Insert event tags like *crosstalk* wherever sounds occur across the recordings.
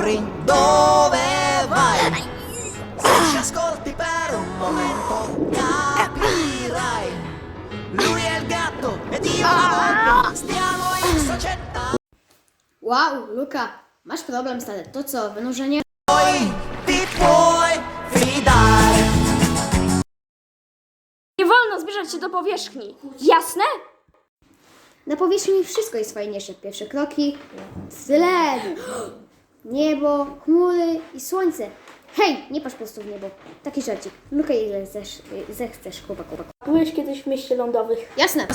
corri, dove vai? Se ci ascolti per un momento capirai. Lui è il gatto ed io la volpe, stiamo in società. Wow, Luka, masz problem z To co, wynurzenie? Poi ti puoi fidare. Nie wolno zbliżać się do powierzchni. Jasne? Na powierzchni wszystko jest fajniejsze. Pierwsze kroki, tlen, *gasps* niebo, chmury i słońce. Hej, nie patrz po prostu w niebo. Taki żarcik. Luka, ile zesz, zechcesz, chłopak, chłopak. Byłeś kiedyś w mieście lądowych. Jasne.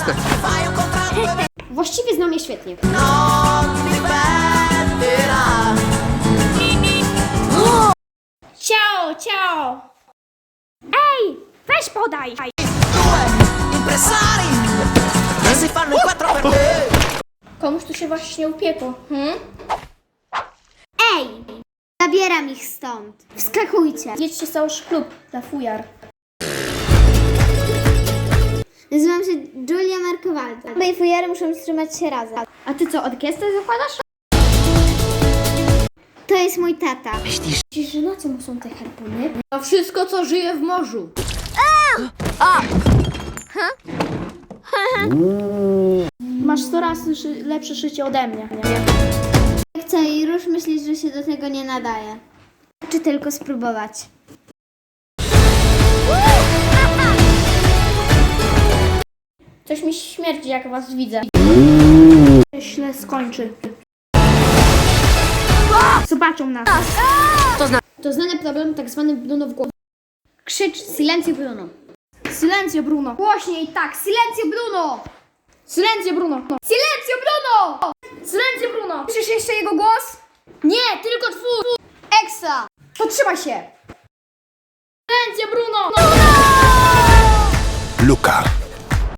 Właściwie znam je świetnie. Ciao, ciao! Ej, weź podaj! Komuś tu się właśnie upiekło. Hmm? Zabieram ich stąd. Wskakujcie. Jedźcie cały klub na fujar. Nazywam się Julia Markowalda. Moje fujary muszą trzymać się razem. A ty co, orkiestrę zakładasz? To jest mój tata. Myślisz, że na co mu są te harpuny? Na wszystko, co żyje w morzu. Masz 100 razy lepsze szycie ode mnie. Już myślisz, że się do tego nie nadaje? Czy tylko spróbować? Coś mi śmierdzi, jak was widzę. Źle skończy. Zobaczą nas. To znany problem, tak zwany Bruno w głowie. Krzycz Silencio Bruno. Silencio, Bruno. Głośniej, tak, Silencio Bruno! Silencio, Bruno. Silencio Bruno! Silencio, Bruno. Słyszysz jeszcze jego głos? Nie, tylko twój! Ekstra! To się! Będzie Bruno! No!